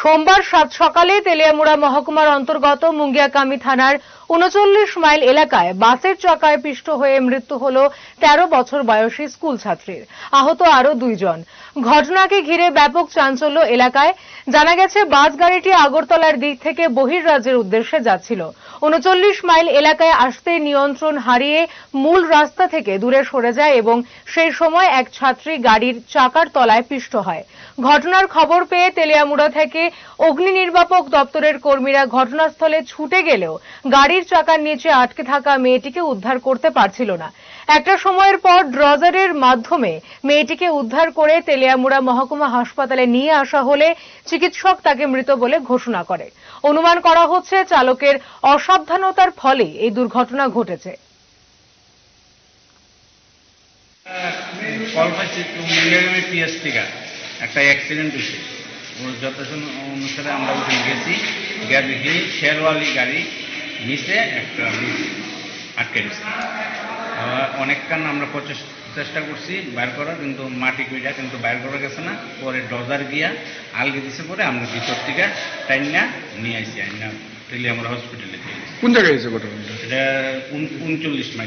সোমবার সাত সকালে তেলিয়ামুড়া মহকুমার অন্তর্গত মুঙ্গিয়াকামি থানার উনচল্লিশ মাইল এলাকায় বাসের চাকায় পিষ্ট হয়ে মৃত্যু হল তেরো বছর বয়সী স্কুল ছাত্রীর। আহত আরও দুইজন। ঘটনাকে ঘিরে ব্যাপক চাঞ্চল্য এলাকায়। জানা গেছে, বাস গাড়িটি আগরতলার দিক থেকে বহির্রাজ্যের উদ্দেশ্যে যাচ্ছিল। উনচল্লিশ মাইল এলাকায় আসতে নিয়ন্ত্রণ হারিয়ে মূল রাস্তা থেকে দূরে সরে যায় এবং সেই সময় এক ছাত্রী গাড়ির চাকার তলায় পিষ্ট হয়। ঘটনার খবর পেয়ে তেলিয়ামুড়া থেকে অগ্নি নির্বাপক দপ্তরের কর্মীরা ঘটনাস্থলে ছুটে গেলেও গাড়ির চাকার নিচে আটকে থাকা মেয়েটিকে উদ্ধার করতে পারছিল না। একটা সময়ের পর ড্রজারের মাধ্যমে মেয়েটিকে উদ্ধার করে তেলিয়ামুড়া মহকুমা হাসপাতালে নিয়ে আসা হলে চিকিৎসক তাকে মৃত বলে ঘোষণা করে। অনুমান করা হচ্ছে চালকের অসাবধানতার ফলে এই দুর্ঘটনা ঘটেছে। একটা অ্যাক্সিডেন্ট হয়েছে। যথাসম অনুসারে আমরা ওখানে গেছি গিয়ে দেখি শেরওয়ালি গাড়ি নিচে একটা আটকে দিছে অনেকক্ষণ আমরা চেষ্টা করছি বাইর করার কিন্তু মাটি কইরা কিন্তু বাইর করা গেছে না। পরে ডজার গিয়া আলগে দিছে পরে আমরা ভিতর থেকে টাইনা নিয়ে আসি আইনা টেলি আমরা হসপিটালে কোন জায়গায় এটা উন- উনচল্লিশ মাইল।